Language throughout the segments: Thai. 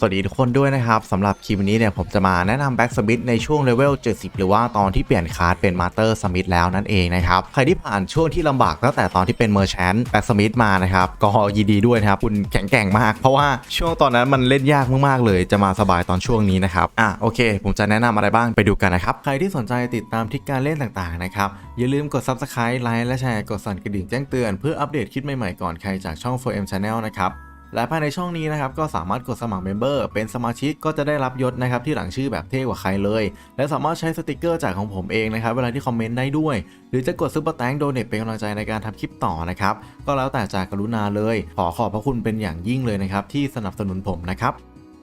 สวัสดีทุกคนด้วยนะครับสำหรับคลิปนี้เนี่ยผมจะมาแนะนำแบ็กสมิธในช่วงเลเวล 70 หรือว่าตอนที่เปลี่ยนคาร์ดเป็นมาสเตอร์สมิธแล้วนั่นเองนะครับ ใครที่ผ่านช่วงที่ลำบากตั้งแต่ตอนที่เป็นเมอร์แชนต์แบ็กสมิธมานะครับ ก็ยินดีด้วยนะครับ คุณแข็งแกร่งมาก เพราะว่าช่วงตอนนั้นมันเล่นยากมากๆเลย จะมาสบายตอนช่วงนี้นะครับอะโอเค ผมจะแนะนำอะไรบ้างไปดูกันนะครับใครที่สนใจติดตามทิศการเล่นต่างๆนะครับอย่าลืมกด Subscribe ไลค์และแชร์กดสั่นกระดิ่งแจ้งเตือนเพื่ออัปเดตคลิปใหม่ๆก่อนใครจากช่อง 4M Channel นะครับ และภายในช่องนี้นะครับก็สามารถกดสมัครเมมเบอร์เป็นสมาชิกก็จะได้รับยศนะครับที่หลังชื่อแบบเท่กว่าใครเลย และสามารถใช้สติกเกอร์จากของผมเองนะครับเวลาที่คอมเมนต์ได้ด้วย หรือจะกดซุปเปอร์แตงโดเนทเป็นกำลังใจในการทำคลิปต่อนะครับก็แล้วแต่จากกรุณาเลย ขอขอบพระคุณเป็นอย่างยิ่งเลยนะครับที่สนับสนุนผมนะครับ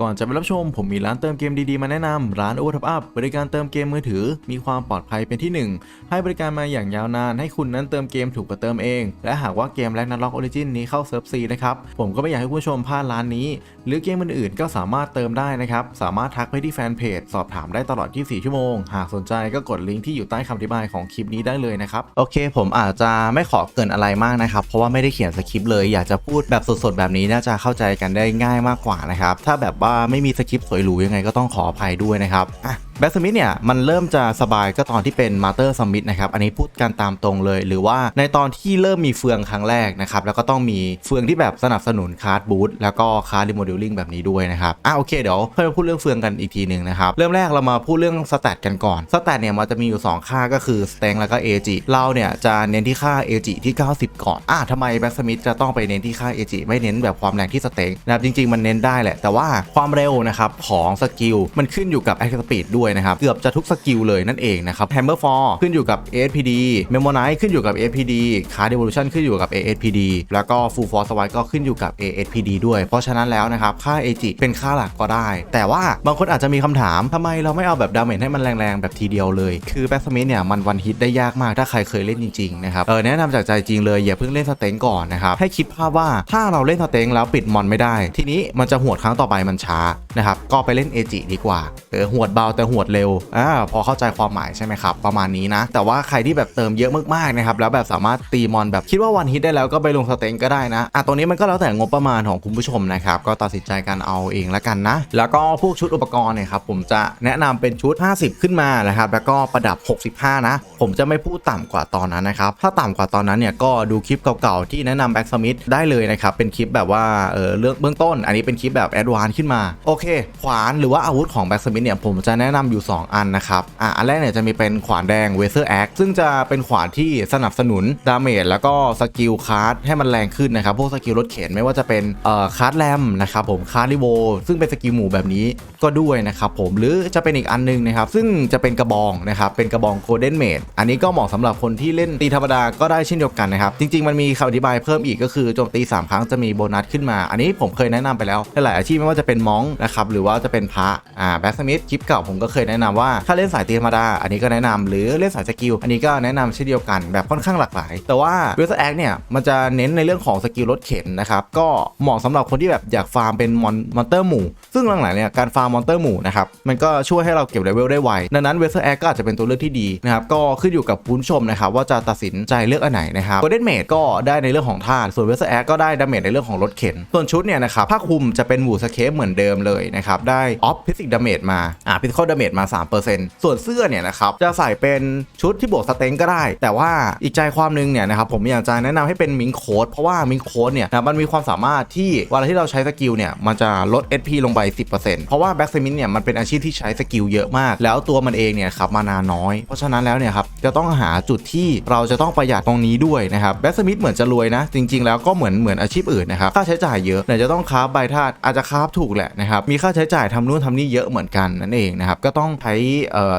ก่อนจะไปรับชมผมมีร้านเติมเกมดีๆ มาแนะนำร้าน o อ Top Up บริการเติมเกมมือถือ มีความปลอดภัยเป็นที่หนึ่งให้บริการมาอย่างยาวนาน ให้คุณนั้นเติมเกมถูกกว่าเติมเอง และหากว่าเกมแรกนันล็อกออริจินนี้เข้าเซิร์ฟซีนะครับ ผมก็ไม่อยากให้ผู้ชมพลาดร้านนี้ หรือเกมอื่นๆ ก็สามารถเติมได้นะครับ สามารถทักไปที่แฟนเพจสอบถามได้ตลอด 24 ชั่วโมง หากสนใจก็กดลิงก์ที่อยู่ใต้คำอธิบายของคลิปนี้ได้เลยนะครับโอเค ผมอาจจะไม่ขอเกินอะไรมากนะครับเพราะว่าไม่ได้เขียนสคริปต์เลยอยากจะพูดแบบสดๆแบบนี้น่าจะเข้าใจกันได้ง่ายมากกว่านะครับถ้าแบบว่าว่าไม่มีสคริปต์สวยหรูยังไงก็ต้องขออภัยด้วยนะครับอะ แบ็กสมิธเนี่ยมันเริ่มจะสบายก็ตอนที่เป็นมาเตอร์สมิธนะครับอันนี้พูดกันตามตรงเลย หรือว่าในตอนที่เริ่มมีเฟืองครั้งแรกนะครับแล้วก็ต้องมีเฟืองที่แบบสนับสนุนคาร์ดบูทแล้วก็คาร์ดรีโมเดลลิ่งแบบนี้ด้วยนะครับอะโอเคเดี๋ยวค่อยมาพูดเรื่องเฟืองกันอีกทีหนึ่งนะครับเริ่มแรกเรามาพูดเรื่องสแตทกันก่อนสแตทเนี่ยมันจะมีอยู่ 2 ค่าก็คือสเต n แล้วก็เอจิเราเนี่ยจะเน้นที่ค่าเอจิที่ 90 ก่อนอะทำไมแบ็กสมิธจะต้องไปเน้นที่ค่าเอจิไม่เน้นแบบความแรงที่สเต n นะครับจริง ๆ มันเน้นได้แหละแต่ว่าความเร็วนะครับของสกิลมันขึ้นอยู่กับแอคสปีดด้วยนะครับ เกือบจะทุกสกิลเลยนั่นเองนะครับ Hammer for ขึ้นอยู่กับ ASPD Memonize ขึ้นอยู่กับ ASPD Card Evolution ขึ้นอยู่กับ ASPD แล้วก็ Full Force Swite ก็ขึ้นอยู่กับ ASPD ด้วย เพราะฉะนั้นแล้วนะครับ ค่า AG เป็นค่าหลักก็ได้ แต่ว่าบางคนอาจจะมีคำถามทำไมเราไม่เอาแบบดาเมจให้มันแรงๆ แบบทีเดียวเลย คือแบ็กสมิธเนี่ยมันวันฮิตได้ยากมากถ้าใครเคยเล่นจริงๆนะครับ เออแนะนำจากใจจริงเลย อย่าเพิ่งเล่นสเต็งก่อนนะครับ ให้คิดภาพว่าถ้าเราเล่นสเต็งแล้วปิดมอนไม่ได้ ทีนี้มันจะหวดครั้งต่อไปมันช้านะครับ ก็ไปเล่นเอจิดีกว่า เออหวดเบาแต่หวดเร็วอ่าพอเข้าใจความหมายใช่ไหมครับ ประมาณนี้นะ แต่ว่าใครที่แบบเติมเยอะมากๆนะครับแล้วแบบสามารถตีมอนแบบคิดว่าวันฮิตได้แล้วก็ไปลงสเต็งก็ได้นะอะตรงนี้มันก็แล้วแต่งบประมาณของคุณผู้ชมนะครับก็ตัดสินใจกันเอาเองละกันนะ แล้วก็พวกชุดอุปกรณ์เนี่ยครับผมจะแนะนำเป็นชุด 50 ขึ้นมานะครับแล้วก็ประดับ 65 นะ ผมจะไม่พูดต่ำกว่าตอนนั้นนะครับถ้าต่ำกว่าตอนนั้นเนี่ยก็ดูคลิปเก่าๆที่แนะนำแบ็กสมิธได้เลยนะครับเป็นคลิปแบบว่าเออเรื่องเบื้องต้น อันนี้เป็นคลิปแบบแอดวานซ์ขึ้นมาโอเค ขวานหรือว่าอาวุธของแบ็กสมิธเนี่ยผมจะแนะนำอยู่ 2 อันนะครับอะอันแรกเนี่ยจะมีเป็นขวานแดงเวเซอร์แอคซึ่งจะเป็นขวานที่สนับสนุนดาเมจแล้วก็สกิลคาร์ดให้มันแรงขึ้นนะครับพวกสกิลรถเข็นไม่ว่าจะเป็นเอ่อคาร์ดแรมนะครับผมคาร์ดริโวซึ่งเป็นสกิลหมู่แบบนี้ก็ด้วยนะครับผมหรือจะเป็นอีกอันนึงนะครับซึ่งจะเป็นกระบองนะครับเป็นกระบองโ o ลเด้นเมดอันนี้ก็เหมาะสำหรับคนที่เล่นตีธรรมดาก็ได้เช่นเดียวกันนะครับจริง ๆ มันมีคำอธิบายเพิ่มอีกก็คือโจมตี 3 ครั้งจะมีโบนัสขึ้นมา อันนี้ผมเคยแนะนำไปแล้วหลายอาชีพไม่ว่าจะเป็นมองนะครับหรือว่าจะเป็นพระอ่าแบ็กสมิธคลิปเก่าผมก็เคยแนะนำว่าถ้าเล่นสายตีธรรมดา อันนี้ก็แนะนำหรือเล่นสายสกิล อันนี้ก็แนะนำเช่นเดียวกันแบบค่อนข้างหลากหลาย แต่ว่าเวสแอคเนี่ยมันจะเน้นในเรื่องของสกิลรถเข็นนะครับก็เหมาะสำหรับคนที่แบบอยากฟาร์มเป็นมอนมอนเตอร์หมู่ ซึ่งหลังๆเนี่ยการฟาร์มมอนเตอร์หมู่นะครับมันก็ช่วยให้เราเก็บเลเวลได้ไวดังนั้นเวสแอคก็อาจจะเป็นตัวเลือกที่ดีนะครับก็ขึ้นอยู่กับผู้ชมนะครับว่าจะตัดสินใจเลือกอันไหนนะครับโกลเด้นเมดก็ได้ในเรื่องของธาตุส่วนเวสแอคก็ได้ดาเมจในเรื่องของรถเข็น ส่วนชุดเนี่ยนะครับผ้าคลุมจะเป็นหมูสเคปเหมือนเดิมเลยนะครับได้ออฟฟิสิกดาเมจมาอ่าพิสิคอลดาเมจมา 3%ส่วนเสื้อเนี่ยนะครับจะใส่เป็นชุดที่บวกสเต็งก็ได้ แต่ว่าอีกใจความหนึงเนี่ยนะครับผมอยากจะแนะนำให้เป็นมิงโค้ดเพราะว่ามิงโค้ดเนี่ยนะมันมีความสามารถที่เวลาที่เราใช้สกิลเนี่ยมันจะลด SP ลงไป 10%เพราะว่าแบ็กเซมินเนี่ยมันเป็นอาชีพที่ใช้สกิลเยอะมาก แล้วตัวมันเองเนี่ยครับมานาน้อย เพราะฉะนั้นแล้วเนี่ยครับจะต้องหาจุดที่เราจะต้องประหยัดตรงนี้ด้วยนะครับแบ็กสมิธเหมือนจะรวยนะ จริง ๆ แล้วก็เหมือนเหมือนอาชีพอื่นนะครับค่าใช้จ่ายเยอะไหนจะต้องคราใบธาตุอาจจะคาถูกแหละนะครับมีค่าใช้จ่ายทำนู่นทำนี่เยอะเหมือนกันนั่นเองนะครับก็ก็ต้องใช้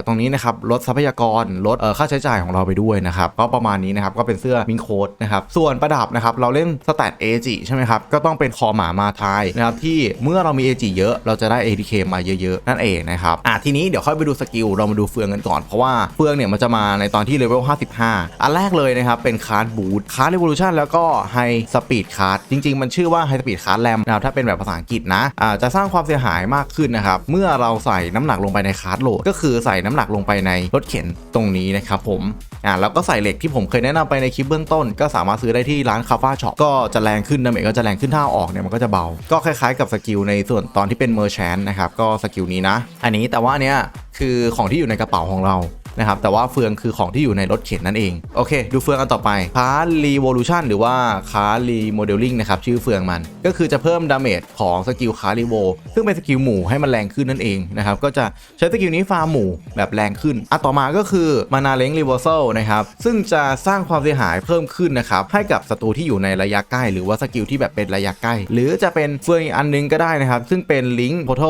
ตรงนี้นะครับลดทรัพยากรลดค่าใช้จ่ายของเราไปด้วยนะครับก็ประมาณนี้นะครับก็เป็นเสื้อมิงโคดนะครับส่วนประดับนะครับเราเล่นสแตทเอจิใช่ไหมครับก็ต้องเป็นคอหมามาทายนะครับที่เมื่อเรามีเอจิเยอะเราจะได้ ATK มาเยอะๆ นั่นเองนะครับอะทีนี้เดี๋ยวค่อยไปดูสกิลเรามาดูเฟืองกันก่อนเพราะว่าเฟืองเนี่ยมันจะมาในตอนที่เลเวล55 อันแรกเลยนะครับเป็นคาร์ดบูทคาร์ดเร v ว l u ชันแล้วก็ไฮสปีดคาร์ดจริง ๆ มันชื่อว่าไฮสปีดคาร์ดแรมนะครับถ้าเป็นแบบภาษาอังกฤษนะอ่าจะสร้างความเสียหายมากขึ้นนะครับเมื่อเราใส่น้ำหนักลงไปในคาร์ดโหลดก็คือใส่น้ำหนักลงไปในรถเข็นตรงนี้นะครับผมอ่าแล้วก็ใส่เหล็กที่ผมเคยแนะนำไปในคลิปเบื้องต้น ก็สามารถซื้อได้ที่ร้านคาฟ้าช็อปก็จะแรงขึ้นดาเมจก็จะแรงขึ้นถ้าออกเนี่ยมันก็จะเบา ก็คล้ายๆกับสกิลในส่วนตอนที่เป็นเมอร์แชนนะครับก็สกิลนี้นะ อันนี้แต่ว่าเนี้ยคือของที่อยู่ในกระเป๋าของเรา นะครับแต่ว่าเฟืองคือของที่อยู่ในรถเข็นนั่นเอง โอเค ดูเฟืองอันต่อไปคาร์รีโวลูชันหรือว่าคาร์รีโมเดลลิ่งนะครับชื่อเฟืองมัน ก็คือจะเพิ่มดาเมจของสกิลคาร์รีโวซึ่งเป็นสกิลหมู่ให้มันแรงขึ้นนั่นเองนะครับก็จะใช้สกิลนี้ฟาร์มหมู่แบบแรงขึ้นอะต่อมาก็คือมานาเล้งรีเวอร์ซลนะครับซึ่งจะสร้างความเสียหายเพิ่มขึ้นนะครับให้กับศัตรูที่อยู่ในระยะใกล้ หรือว่าสกิลที่แบบเป็นระยะใกล้ หรือจะเป็นเฟืองอีกอันนึงก็ได้นะครับซึ่งเป็นลิงก์โพท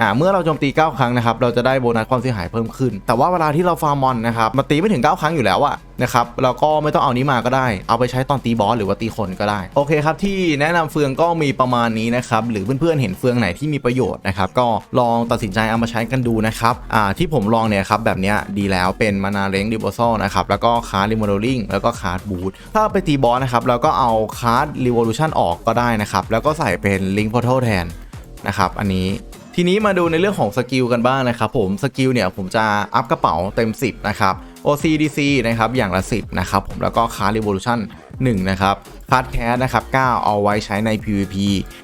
อ่าเมื่อเราโจมตี 9 ครั้งนะครับเราจะได้โบนัสความเสียหายเพิ่มขึ้น แต่ว่าเวลาที่เราฟาร์มมอนนะครับมาตีไม่ถึง 9 ครั้งอยู่แล้วอะนะครับเราก็ไม่ต้องเอานี้มาก็ได้ เอาไปใช้ตอนตีบอสหรือว่าตีคนก็ได้ โอเคครับที่แนะนำเฟืองก็มีประมาณนี้นะครับหรือเพื่อนๆเห็นเฟืองไหนที่มีประโยชน์นะครับก็ลองตัดสินใจเอามาใช้กันดูนะครับอ่าที่ผมลองเนี่ยครับแบบเนี้ยดีแล้วเป็นมานาเล้งดิโบซอลนะครับแล้วก็คาร์ดรีโมเดลลิ่งแล้วก็คาร์ดบูทถ้าไปตีบอสนะครับเราก็เอาคาร์ดรีโวลูชันออกก็ได้นะครับแล้วก็ใส่เป็นลิงก์พอร์ทัลแทนนะครับอันนี้ ทีนี้มาดูในเรื่องของสกิลกันบ้างนะครับผมสกิลเนี่ยผมจะอัพกระเป๋าเต็ม 10 นะครับ OCDC นะครับอย่างละ 10 นะครับผมแล้วก็คาร์ Revolution 1 นะครับคาร์ดแคสนะครับ 9 เอาไว้ใช้ใน PVP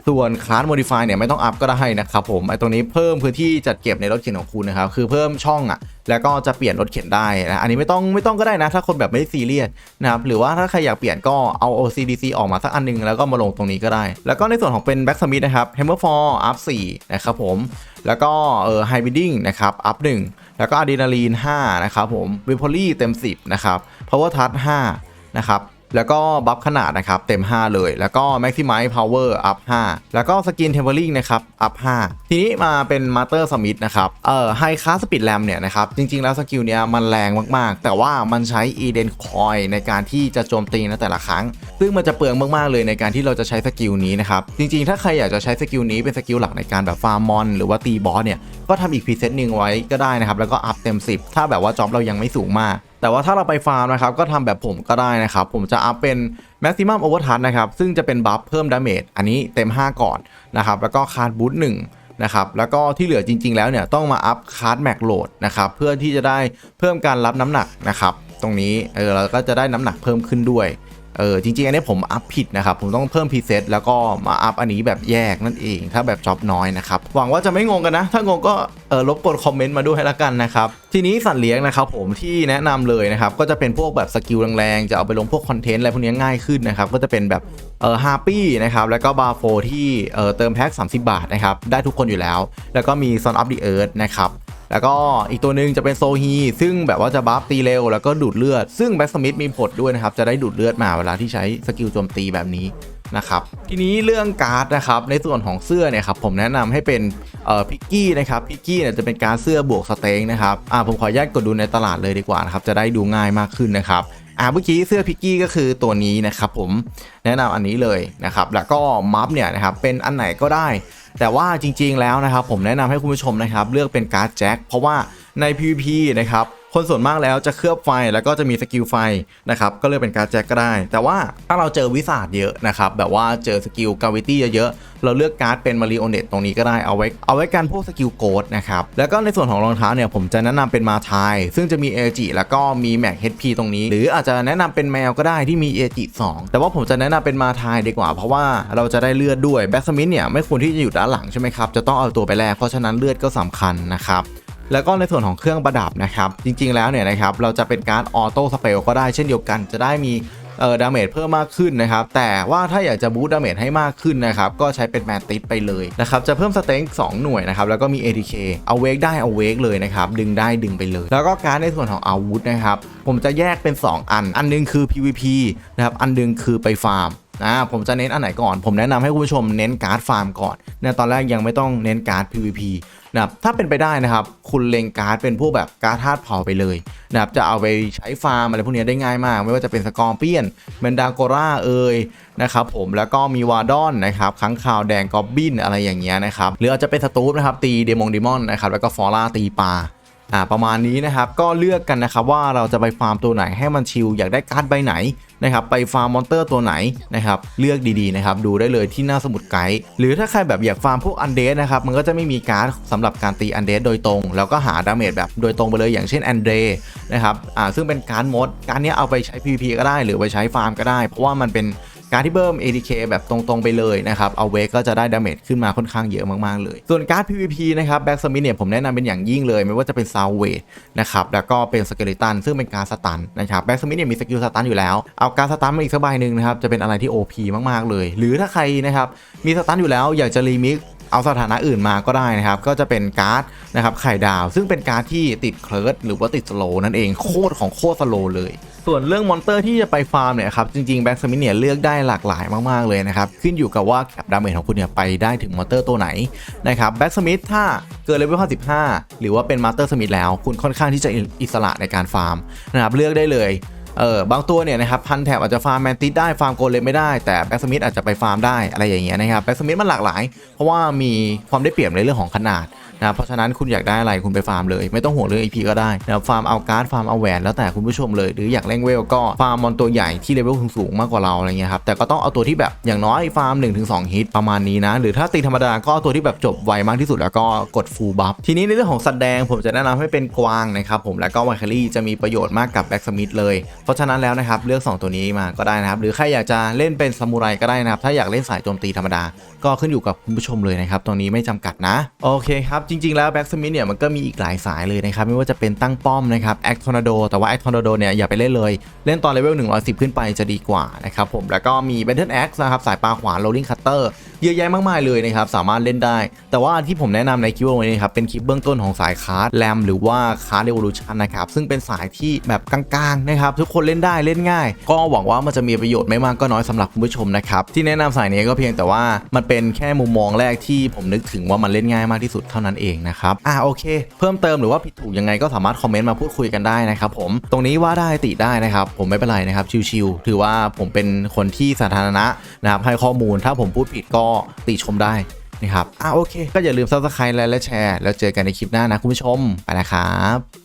ส่วนคาร์ด Modify เนี่ยไม่ต้องอัพก็ได้นะครับผม ไอตรงนี้เพิ่มพื้นที่จัดเก็บในรถเข็นของคุณนะครับ คือเพิ่มช่องอะ แล้วก็จะเปลี่ยนรถเข็นได้นะ อันนี้ไม่ต้องไม่ต้องก็ได้นะ ถ้าคนแบบไม่ซีเรียสนะครับ หรือว่าถ้าใครอยากเปลี่ยนก็เอา OCDC ออกมาสักอันหนึง แล้วก็มาลงตรงนี้ก็ได้ แล้วก็ในส่วนของเป็น Back Smith นะครับ Hammer 4 up 4นะครับผม แล้วก็เออ High Bidding นะครับ up 1แล้วก็อะดรีนาลีน5นะครับผมวิพลี่เต็ม 10นะครับ Power Touch 5นะครับ แล้วก็บัฟขนาดนะครับเต็ม 5 เลย แล้วก็ Maximize Power up 5 แล้วก็สกิน Tempering นะครับ up 5 ทีนี้มาเป็น Master Smith นะครับเอ่อ High Class Speed Ram เนี่ยนะครับจริง ๆ แล้วสกิลเนี้ยมันแรงมากๆ แต่ว่ามันใช้ Eden Coin ในการที่จะโจมตีในแต่ละครั้ง ซึ่งมันจะเปลืองมากๆเลยในการที่เราจะใช้สกิลนี้นะครับจริงๆ ถ้าใครอยากจะใช้สกิลนี้เป็นสกิลหลักในการแบบฟาร์มมอนหรือว่าตีบอสเนี่ยก็ทำอีกพรีเซตหนึ่งไว้ก็ได้นะครับแล้วก็อัพเต็ม 10 ถ้าแบบว่าจ็อบเรายังไม่สูงมาก แต่ว่าถ้าเราไปฟาร์มนะครับก็ทำแบบผมก็ได้นะครับ ผมจะอัพเป็น maximum overtouch นะครับ ซึ่งจะเป็นบัฟเพิ่มดาเมจอันนี้เต็ม 5 ก่อนนะครับ แล้วก็คาร์ดบูทหนึ่งนะครับแล้วก็ที่เหลือจริง ๆ แล้วเนี่ยต้องมาอัพคาร์ดแม็กโหลดนะครับเพื่อที่จะได้เพิ่มการรับน้ำหนักนะครับ ตรงนี้เออเราก็จะได้น้ำหนักเพิ่มขึ้นด้วย เออจริงๆ อันนี้ผมอัพผิดนะครับ ผมต้องเพิ่มพรีเซตแล้วก็มาอัพอันนี้แบบแยกนั่นเอง ถ้าแบบจ็อบน้อยนะครับ หวังว่าจะไม่งงกันนะ ถ้างงก็เออรบกวนคอมเมนต์มาด้วยให้ละกันนะครับ ทีนี้สัตว์เลี้ยงนะครับผมที่แนะนำเลยนะครับ ก็จะเป็นพวกแบบสกิลแรงๆ จะเอาไปลงพวกคอนเทนต์อะไรพวกนี้ง่ายขึ้นนะครับ ก็จะเป็นแบบเออฮาร์ปี้นะครับแล้วก็บาร์โฟที่เออเติมแพ็ค30 บาทนะครับได้ทุกคนอยู่แล้ว แล้วก็มีซอนอัพดีเอิร์ธนะครับ แล้วก็อีกตัวหนึ่งจะเป็นโซฮีซึ่งแบบว่าจะบัฟตีเร็วแล้วก็ดูดเลือด ซึ่งแบ็กสมิธมีผลด้วยนะครับ จะได้ดูดเลือดมาเวลาที่ใช้สกิลโจมตีแบบนี้นะครับทีนี้เรื่องการ์ดนะครับในส่วนของเสื้อเนี่ยครับผมแนะนำให้เป็นเอ่อพิกกี้นะครับพิกกี้เนี่ยจะเป็นการดเสื้อบวกสเต็งนะครับอ่าผมขออนุญาตกดดูในตลาดเลยดีกว่านะครับจะได้ดูง่ายมากขึ้นนะครับอ่าเมื่อกี้เสื้อพิกกี้ก็คือตัวนี้นะครับผมแนะนำอันนี้เลยนะครับแล้วก็มัฟเนี่ยนะครับเป็นอันไหนก็ได้ แต่ว่าจริงๆแล้วนะครับผมแนะนำให้คุณผู้ชมนะครับเลือกเป็นการ์ดแจ็คเพราะว่าใน PVP นะครับ คนส่วนมากแล้วจะเคลือบไฟแล้วก็จะมีสกิลไฟนะครับก็เลือกเป็นการ์ดแจ็คก็ได้ แต่ว่าถ้าเราเจอวิสาดเยอะนะครับแบบว่าเจอสกิลกาวิตี้เยอะๆเราเลือกการ์ดเป็นมาริโอเนตตรงนี้ก็ได้เอาไว้เอาไว้กันพวกสกิลโกดนะครับแล้วก็ในส่วนของรองเท้าเนี่ยผมจะแนะนำเป็นมาทายซึ่งจะมีเอจิแล้วก็มีแม็ก HP ตรงนี้ หรืออาจจะแนะนำเป็นแมวก็ได้ที่มีเอจิ2แต่ว่าผมจะแนะนำเป็นมาทายดีกว่า เพราะว่าเราจะได้เลือดด้วยแบ็กสมิธเนี่ยไม่ควรที่จะอยู่ด้านหลังใช่ไหมครับจะต้องเอาตัวไปแลกเพราะฉะนั้นเลือดก็สำคัญนะครับ แล้วก็ในส่วนของเครื่องประดับนะครับ จริงๆแล้วเนี่ยนะครับเราจะเป็นการออโต้สเปลก็ได้เช่นเดียวกัน จะได้มีเออดาเมจเพิ่มมากขึ้นนะครับ แต่ว่าถ้าอยากจะบูตดาเมจให้มากขึ้นนะครับ ก็ใช้เป็นแมนติสไปเลยนะครับ จะเพิ่มสเต็ง2หน่วยนะครับ แล้วก็มี ATK เอาเวกได้เอาเวกเลยนะครับ ดึงได้ดึงไปเลย แล้วก็การในส่วนของอาวุธนะครับ ผมจะแยกเป็น 2 อัน อันหนึงคือ PVP นะครับ อันหนึงคือไปฟาร์ม อ่าผมจะเน้นอันไหนก่อน ผมแนะนำให้คุณผู้ชมเน้นการ์ดฟาร์มก่อนนี่ยตอนแรกยังไม่ต้องเน้นการ์ด PVP นะครับถ้าเป็นไปได้นะครับ คุณเล็งการ์ดเป็นพวกแบบการ์ดธาตุเผาไปเลยนะครับจะเอาไปใช้ฟาร์มอะไรพวกนี้ได้ง่ายมาก ไม่ว่าจะเป็นสกอร์เปียนเมนดาโกราเอยนะครับผมแล้วก็มีวาดอนนะครับค้างคาวแดงกอบบินอะไรอย่างเงี้ยนะครับหรืออาจจะเป็นสตูปนะครับตีเดมงดิมอนนะครับแล้วก็ฟอร่าตีปลาอ่าประมาณนี้นะครับก็เลือกกันนะครับว่าเราจะไปฟาร์มตัวไหนให้มันชิลอยากได้การ์ดใบไหน นะครับไปฟาร์มมอนเตอร์ตัวไหนนะครับเลือกดีๆนะครับดูได้เลยที่หน้าสมุดไกด์หรือถ้าใครแบบอยากฟาร์มพวกอันเดสนะครับมันก็จะไม่มีการ์ดสำหรับการตีอันเดสโดยตรง แล้วก็หาดาเมจแบบโดยตรงไปเลยอย่างเช่นแอนเดรนะครับอ่าซึ่งเป็นการ์ดมดการ์ดนี้เอาไปใช้ PVP ก็ได้ หรือไปใช้ฟาร์มก็ได้ เพราะว่ามันเป็น การดที่เพิ่ม ADK แบบตรงๆไปเลยนะครับเอาเวกก็จะได้ดาเมจขึ้นมาค่อนข้างเยอะมากๆเลย ส่วนการ์ด PVP นะครับแบ็กสมิธเนี่ยผมแนะนำเป็นอย่างยิ่งเลย ไม่ว่าจะเป็นซาวเวทนะครับแล้วก็เป็นสเกเลตันซึ่งเป็นการดสตันนะครับแบ็กสมิธเนี่ยมีสกิลสตันอยู่แล้ว เอาการดสตันมาอีกสักใบหนึ่งนะครับจะเป็นอะไรที่ OP มากๆเลย หรือถ้าใครนะครับมีสตันอยู่แล้วอยากจะรีมิกเอาสถานะอื่นมาก็ได้นะครับ ก็จะเป็นการ์ดนะครับไข่ดาว ซึ่งเป็นการ์ดที่ติดเคิร์ดหรือว่าติดสโลนั่นเองโคตรของโคตรสโลเลย ส่วนเรื่องมอนเตอร์ที่จะไปฟาร์มเนี่ยครับจริงๆแบ็กสมิธเนี่ยเลือกได้หลากหลายมากๆเลยนะครับขึ้นอยู่กับว่าแคปดาเมจของคุณเนี่ยไปได้ถึงมอนเตอร์ตัวไหนนะครับแบ็กสมิธถ้าเกินเลเวล55หรือว่าเป็นมาสเตอร์สมิธแล้ว คุณค่อนข้างที่จะอิสระในการฟาร์มนะครับเลือกได้เลยเออบางตัวเนี่ยนะครับพันแถบอาจจะฟาร์มแมนติสได้ฟาร์มโกเลมไม่ได้แต่แบ็กสมิธอาจจะไปฟาร์มได้อะไรอย่างเงี้ยนะครับแบ็กสมิธมันหลากหลาย เพราะว่ามีความได้เปรียบในเรื่องของขนาด นะเพราะฉะนั้นคุณอยากได้อะไรคุณไปฟาร์มเลย ไม่ต้องห่วงเรื่อง EP ก็ได้นะครับฟาร์มเอาการ์ดฟาร์มเอาแหวนแล้วแต่คุณผู้ชมเลยหรืออยากเล่งเวลก็ฟาร์มมอนตัวใหญ่ที่เลเวลสูงๆมากกว่าเราอะไรเงี้ยครับแต่ก็ต้องเอาตัวที่แบบอย่างน้อยฟาร์ม 1-2 ฮิตประมาณนี้นะหรือถ้าตีธรรมดาก็เอาตัวที่แบบจบไวมากที่สุดแล้วก็กดฟูลบัฟทีนี้ในเรื่องของสัตว์แดงผมจะแนะนำให้เป็นกวางนะครับผมแล้วก็ไวคารี่จะมีประโยชน์มากกับแบ็กสมิธเลย เพราะฉะนั้นแล้วนะครับเลือก 2 ตัวนี้มาก็ได้นะครับหรือใครอยากจะเล่นเป็นซามูไรก็ได้นะครับถ้าอยากเล่นสายโจมตีธรรมดา ก็ขึ้นอยู่กับคุณผู้ชมเลยนะครับตรงนี้ไม่จำกัดนะโอเคครับจริงๆแล้วแบ็กสมิธเนี่ยมันก็มีอีกหลายสายเลยนะครับ ไม่ว่าจะเป็นตั้งป้อมนะครับแอคทอร์นาโดแต่ว่าแอคทอร์นาโดเนี่ยอย่าไปเล่นเลย เล่นตอนเลเวล110 ขึ้นไปจะดีกว่านะครับผมแล้วก็มีเบนเทนแอ็กนะครับสายปลาขวานโรลลิงคัตเตอร์ เยอะแยะมากมายเลยนะครับสามารถเล่นได้ แต่ว่าที่ผมแนะนำในคลิปวันนี้ครับเป็นคลิปเบื้องต้นของสายคาร์ดแรมหรือว่าคาร์ดเรวอลูชันนะครับซึ่งเป็นสายที่แบบกลางๆนะครับทุกคนเล่นได้เล่นง่าย ก็หวังว่ามันจะมีประโยชน์ไม่มากก็น้อยสำหรับคุณผู้ชมนะครับที่แนะนำสายนี้ก็เพียงแต่ว่ามันเป็นแค่มุมมองแรกที่ผมนึกถึงว่ามันเล่นง่ายมากที่สุดเท่านั้นเองนะครับอ่าโอเค เพิ่มเติมหรือว่าผิดถูกยังไงก็สามารถคอมเมนต์มาพูดคุยกันได้นะครับผมตรงนี้ว่าได้ติได้นะครับผมไม่เป็นไรนะครับชิวๆถือว่าผมเป็นคนที่สาธารณะนะครับให้ข้อมูลถ้าผมพูดผิดก็ติชมได้นะครับอะโอเค ก็อย่าลืม subscribe และแชร์ แล้วเจอกันในคลิปหน้านะคุณผู้ชม ไปแล้วครับ